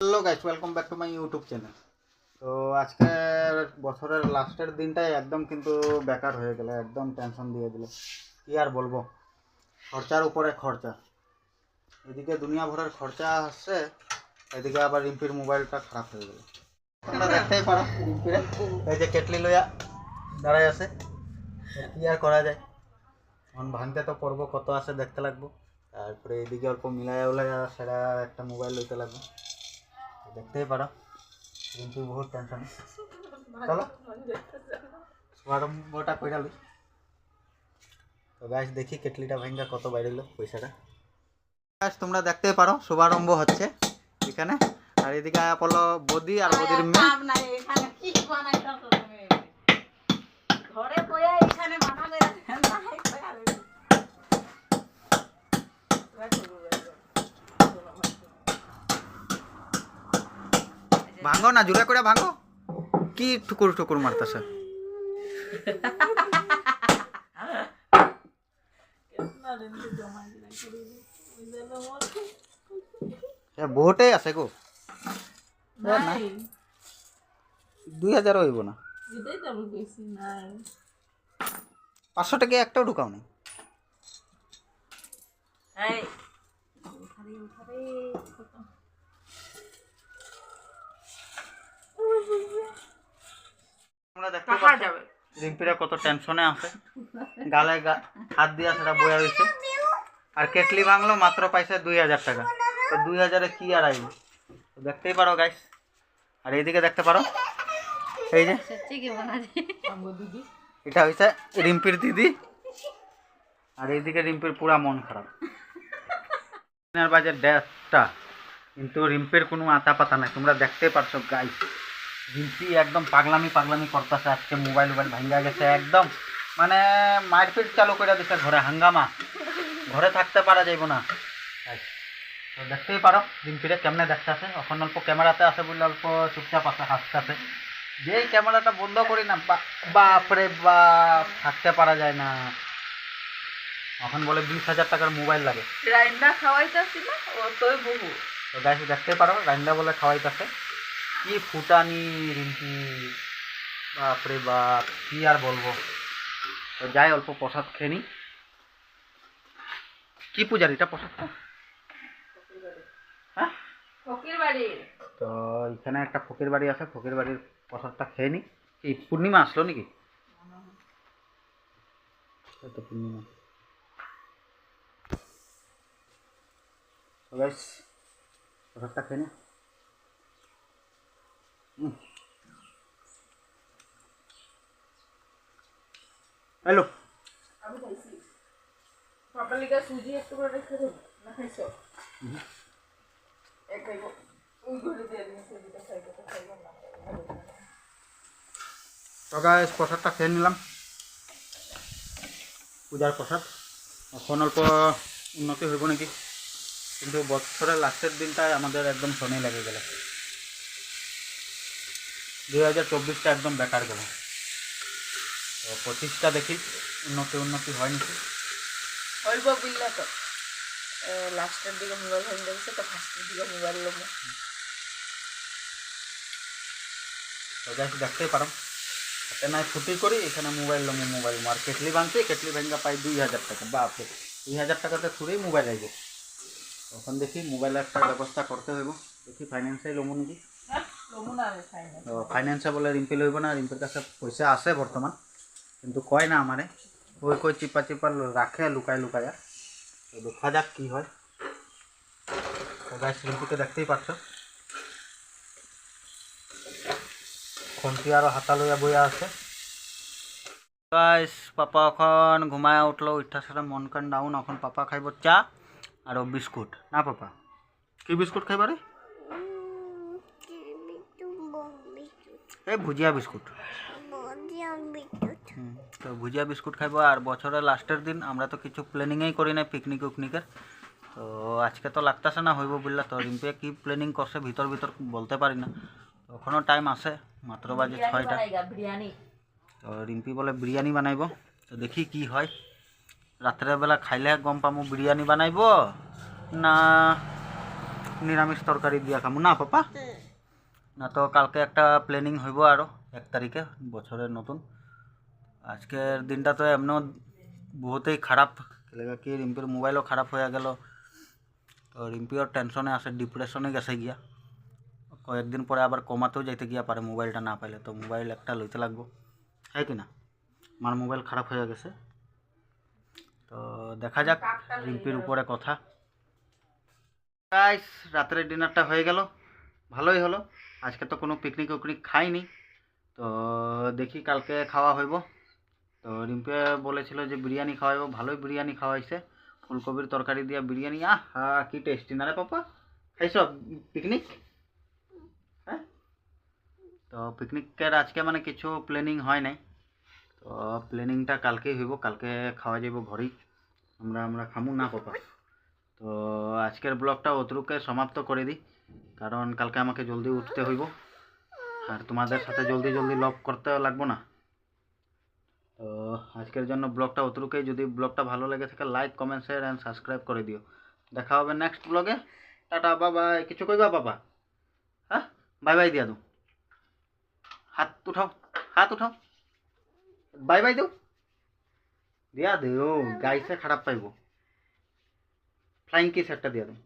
Hello guys welcome back to my YouTube channel তো আজকের বছরের লাস্টের দিনটাই একদম কিন্তু বেকার হয়ে গেল, একদম টেনশন দিয়ে দিল। কি আর বলব? খরচার উপরে খরচা। এদিকে দুনিয়া ভরের খরচা আসছে, এদিকে আবার রিম্পির মোবাইলটা খারাপ হয়ে গেল। দেখতেই পারো, রিম্পিরে। এই যে কেটলি লইয়া দাঁড়াই আছে কি আর করা যায়? এখন ভাঙতে তো পড়ব, কত আছে দেখতে লাগবো। তারপরে এদিকে অল্প মিলাইয়া উলাইয়া সেটা একটা মোবাইল লইতে লাগবে। দেখতেই পারো। কিন্তু বহুত টেনশন চলো। শুভারম্ভটা কইরা লই। তো গাছ দেখি কেটলিটা ভাঙ্গা কত বাইরেলো পয়সাটা। গাছ তোমরা দেখতেই পারো শুভারম্ভ হচ্ছে এখানে। আর এদিকে পড়ল বদি আর বদির মেয়ে। ভাঙো না জোরে করে ভাঙো। কি ঠুকুর ঠুকুর মারতেছে? বহুটাই আছে গো। দুই হাজার হইব না। পাঁচশো টাকা একটাও ঢুকাও এই উঠারে উঠারে আমরা দেখতে টাকা পাচ্ছি যাবে রিম্পিরা কত টেনশনে আছে। গালে গা- হাত দিয়া সেটা বয়া রয়েছে। আর কেটলি ভাঙলো মাত্র পাইছে দুই হাজার টাকা। তো দুই হাজারে কি আর আইব? তো দেখতেই পারো গাইস আর এইদিকে দেখতে পারো। এই যে সত্যি কি বানা আমগো দিদি। এটা হয়েছে রিম্পির দিদি। আর এইদিকে রিম্পির পুরা মন খারাপ। এর বাজে ডেটটা কিন্তু রিম্পির কোনো আতা পাতা নাই। তোমরা দেখতে পারছ গাইস রিম্পি একদম পাগলামি পাগলামি করতেছে আজকে মোবাইল মোবাইল ভাঙ্গা গেছে একদম। মানে মারপিট চালু করে দিছে ঘরে হাঙ্গামা। ঘরে থাকতে পারা যাইব না। তো দেখতেই পারো রিম্পিরে কেমনে দেখতেছে। এখন অল্প ক্যামেরাতে আছে বলে অল্প চুপচাপ আছে হাসতেছে। যেই ক্যামেরাটা বন্ধ করি না বা- বাপরে বাপ থাকতে পারা যায় না। এখন বলে বিশ হাজার টাকার মোবাইল লাগে। রাইন্দা খাওয়াইতাছি না ও তোই বহু তো দেখতে পারো রাইন্দা বলে খাওয়াইতেছে। কি ফুটানি রিম্পি বাপরে বাপ কি আর বলব? তো যাই অল্প প্রসাদ খেয়ে নি কি পূজার এটা প্রসাদটা হ্যাঁ? ফকির বাড়ি তো এখানে একটা ফকির বাড়ি আছে ফকির বাড়ির প্রসাদটা খেয়ে নি এই পূর্ণিমা আসলো নাকি? পূর্ণিমা। প্রসাদটা খেয়ে নি হ্যালো। আমি খাইছি পাপার সুজি একটু করে রেখে দেবো। না খাইছো? এক খাইব। ওই ঘরে দিয়ে দিন সুজিটা খাইবো তো খাইবো না। তো গাইস প্রসাদটা খেয়ে নিলাম। পূজার প্রসাদ। এখন অল্প উন্নতি হইব নাকি? কিন্তু বছরের লাস্টের দিনটায় আমাদের একদম শনি লেগে গেল। দুই হাজার চব্বিশটা একদম বেকার গেল। তো পঁচিশটা দেখি উন্নতি উন্নতি হয় নাকি হইব বিল্লা তো। লাস্টের দিকে মোবাইল হয়ে গেছে তো ফার্স্টের দিকে মোবাইল লোবো। তো গাইস দেখতেই পারো। নাই ছুটি করি এখানে মোবাইল লমো মোবাইল মার কেটলি ভাঙছি কেটলি ভাঙ্গা পাই দুই হাজার টাকা। বাপরে দুই হাজার টাকাতে থুরেই মোবাইল আইব তখন দেখি মোবাইলের একটা ব্যবস্থা করতে হইব। দেখি ফাইন্যান্সে লমো নাকি। ফাইন্যান্সে বলে রিম্পি লইব না রিম্পির কাছে পয়সা আছে বর্তমান কিন্তু কয় না আমারে ওই কই চিপা চিপা রাখে লুকায় লুকায়া তো দেখা যাক কি হয়। তো রিম্পিকে দেখতেই পাচ্ছ। খন্তি আরও হাতা বইয়া আছে। গাইস পাপা এখন ঘুমায় উঠল উঠা সারা মন কান ডাউন এখন পাপা খাইব চা আর বিস্কুট। না পাপা? কি বিস্কুট খাইবা রে এই ভুজিয়া বিস্কুট। তো ভুজিয়া বিস্কুট খাইব আর বছরের লাস্টের দিন আমরা তো কিছু প্ল্যানিংই করি না পিকনিক উকনিকের। তো আজকে তো লাগতেছে না হইব বললা তো রিম্পিয়া কি প্ল্যানিং করছে ভিতর ভিতর বলতে পারি না। এখনও টাইম আছে মাত্র বাজে ছয়টা। তো রিম্পি বলে বিরিয়ানি বানাইব তো দেখি কি হয়। রাত্রেবেলা খাইলে গম পামো বিরিয়ানি বানাইব না নিরামিষ তরকারি দিয়া খামু। না পাপা? না, তো কালকে একটা প্ল্যানিং হইব আরও এক তারিখে বছরের নতুন। আজকের দিনটা তো এমনও বহুতেই খারাপ। কি, রিম্পির মোবাইলও খারাপ হয়ে গেল। তো রিম্পিও টেনশনে আছে ডিপ্রেশনে গেছে গিয়া। কয়েকদিন পরে আবার কমাতেও যাইতে গিয়া পারে মোবাইলটা না পাইলে। তো মোবাইল একটা লইতে লাগবো। হ্যাঁ কি না? আমার মোবাইল খারাপ হয়ে গেছে। তো দেখা যাক রিম্পির উপরে কথা। গাইস রাতের ডিনারটা হয়ে গেল। ভালোই হলো। আজকে তো কোনো পিকনিক উকনিক খাইনি। তো দেখি কালকে খাওয়া হইব। তো রিম্পে বলেছিল যে বিরিয়ানি খাওয়াইব ভালোই বিরিয়ানি খাওয়াইছে ফুলকপির তরকারি দিয়া বিরিয়ানি, আহ হা কি টেস্টি না রে পাপা, খাইছ পিকনিক হ্যাঁ? তো পিকনিকের আজকে মানে কিছু প্ল্যানিং হয় নাই। তো প্ল্যানিংটা কালকেই হইব, কালকে খাওয়া যাইব ঘরেই। আমরা আমরা খামু না, পাপা। তো আজকের ব্লগটা অতটুকে সমাপ্ত করে দিই। কারণ কালকে আমাকে জলদি উঠতে হইব। আর তোমাদের সাথে জলদি জলদি লগ করতে লাগবো না। তো আজকের জন্য ব্লগটা অতটুকুই। যদি ব্লগটা ভালো লেগে থাকে like comment share and subscribe করে দিও। দেখা হবে নেক্সট ব্লগে টাটা বাবা কিছু কইবা, বাবা? হ্যাঁ? বাই বাই দিয়া দো হাত উঠাও হাত উঠাও। বাই বাই দিও। দিয়া দিও। গাইছে খারাপ পাইব। ফ্লাইং কিস একটা দিয়া দাও।